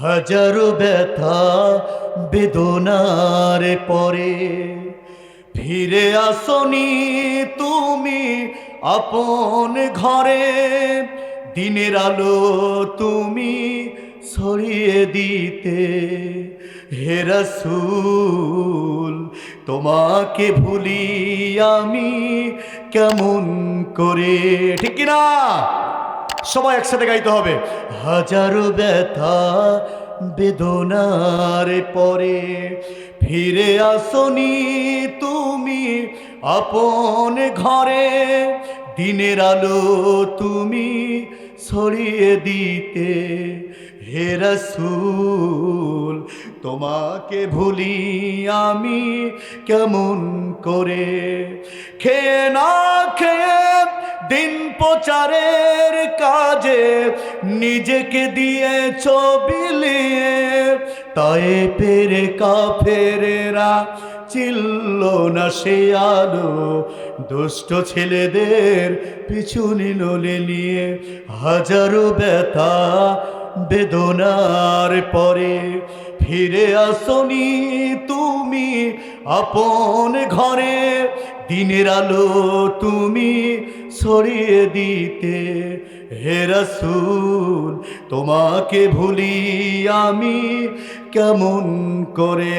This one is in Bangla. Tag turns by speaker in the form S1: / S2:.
S1: হাজারো ব্যথা বেদনার পরে। ফিরে আসনি তুমি আপন ঘরে। দিনের আলো তুমি ছড়িয়ে দিতে। হে রাসূল, তোমাকে ভুলি আমি কেমন করে? ঠিক কিনা? সবাই একসাথে গাইতে হবে। হাজারো ব্যথা বেদনার পরে ফিরে আসনি তুমি আপন ঘরে। দিনের আলো তুমি ছড়িয়ে দিতে, হে রাসূল, তোমাকে ভুলি আমি কেমন করে? খেয়ে না দিন প্রচারের কাজে নিজেকে দিয়ে ছবিলিয়ে তাই পেরে কাফেরেরা চিল্ল না সে আলো। দুষ্ট ছেলেদের পিছু নিল নিয়ে হাজারো ব্যথা বেদনার পরে, ফিরে আসনি তুমি আপন ঘরে দিনের আলো তুমি ছড়িয়ে দিতে। হেরাসুল তোমাকে ভুলি আমি কেমন করে